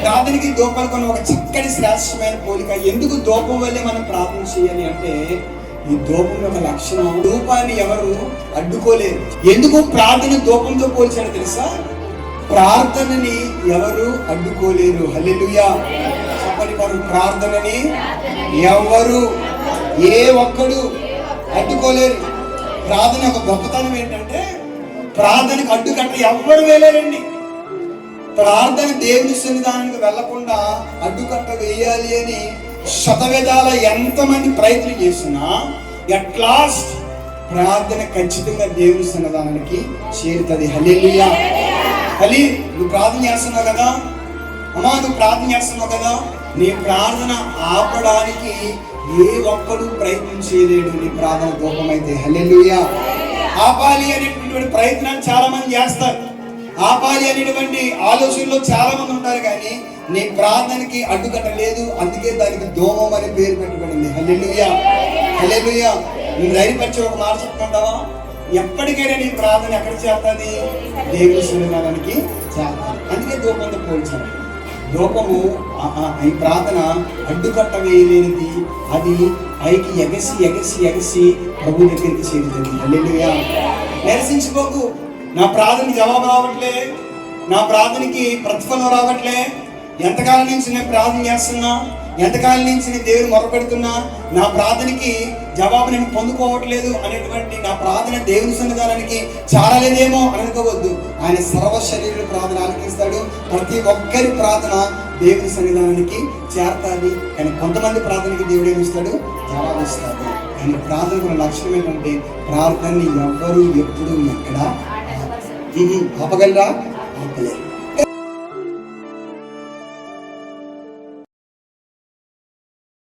ప్రార్థనకి దూపాలు కొన్ని ఒక చక్కటి శ్రేష్టమైన పోలిక. ఎందుకు దూపం వల్లే మనం ప్రార్థన చేయాలి అంటే ఈ దూపం యొక్క లక్షణం దూపాన్ని ఎవరు అడ్డుకోలేరు. ఎందుకు ప్రార్థన దూపంతో పోల్చాడు తెలుసా? ప్రార్థనని ఎవరు అడ్డుకోలేరు. హల్లెలుయా. చెప్పని వారు ప్రార్థనని ఎవరు? ఏ ఒక్కడు అడ్డుకోలేరు. ప్రార్థన యొక్క గొప్పతనం ఏంటంటే ప్రార్థనకు అడ్డుకట్ట ఎవ్వరు వేలేరండి ప్రార్థన దేవుని సన్నిధానానికి వెళ్ళకుండా అడ్డుకట్ట వేయాలి అని శతవిధాల ఎంతమంది ప్రయత్నం చేసినా ఎట్ లాస్ట్ ప్రార్థన ఖచ్చితంగా దేవుని సన్నిధానానికి చేరుతుంది. హల్లెలూయా. హలి నువ్వు ప్రార్థన చేస్తున్నావు కదా? అమ్మా నువ్వు ప్రార్థన చేస్తున్నావు కదా? నీ ప్రార్థన ఆపడానికి ఏ ఒక్కడు ప్రయత్నం చేయలేడు నీ ప్రార్థన కోపమైతే. హలెలుయా ఆపాలి అనేటువంటి ప్రయత్నాలు చాలా మంది చేస్తారు. ఆపాలి అనేటువంటి ఆలోచనలో చాలా మంది ఉంటారు కానీ నీ ప్రార్థనకి అడ్డుకట్ట లేదు. అందుకే దానికి దోమం అని పేరు పెట్టబడింది. హల్లెలూయా. హల్లెలూయా. నువ్వు ధైర్యపరిచి ఒక మాట చెప్పుకుంటావా? ఎప్పటికైనా నీ ప్రార్థన ఎక్కడ చేస్తుంది దేవుని సన్నిధానానికి చేస్తాను అందుకే దూపంతో పోల్చాను దూపము ఆ- ఈ ప్రార్థన అడ్డుకట్ట వేయలేనిది. అది పైకి ఎగసి ఎగసి ఎగసి ప్రభు దగ్గరికి చేరుతుంది. హల్లెలూయా. నిరసించుకోకు నా ప్రార్థనకి జవాబు రావట్లే. నా ప్రార్థనకి ప్రతిఫలం రావట్లే. ఎంతకాలం నుంచి నేను ప్రార్థన చేస్తున్నా ఎంతకాలం నుంచి నేను దేవుని మొరపెడుతున్నా నా ప్రార్థనకి జవాబు నేను పొందుకోవట్లేదు అనేటువంటి నా ప్రార్థన దేవుని సన్నిధానానికి చాలలేదేమో అని అనుకోవద్దు. ఆయన సర్వ శరీర ప్రార్థన ఆలకిస్తాడు. ప్రతి ఒక్కరి ప్రార్థన దేవుని సన్నిధానానికి చేరతాది. కానీ కొంతమంది ప్రార్థనకి దేవుడు ఏమిస్తాడు జవాబు ఇస్తాడు. కానీ ప్రార్థనకు ఉన్న లక్ష్యం ఏంటంటే ప్రార్థనని ఎవ్వరూ ఎప్పుడు ఎక్కడ ఆపగలరా? ఆపలేరు.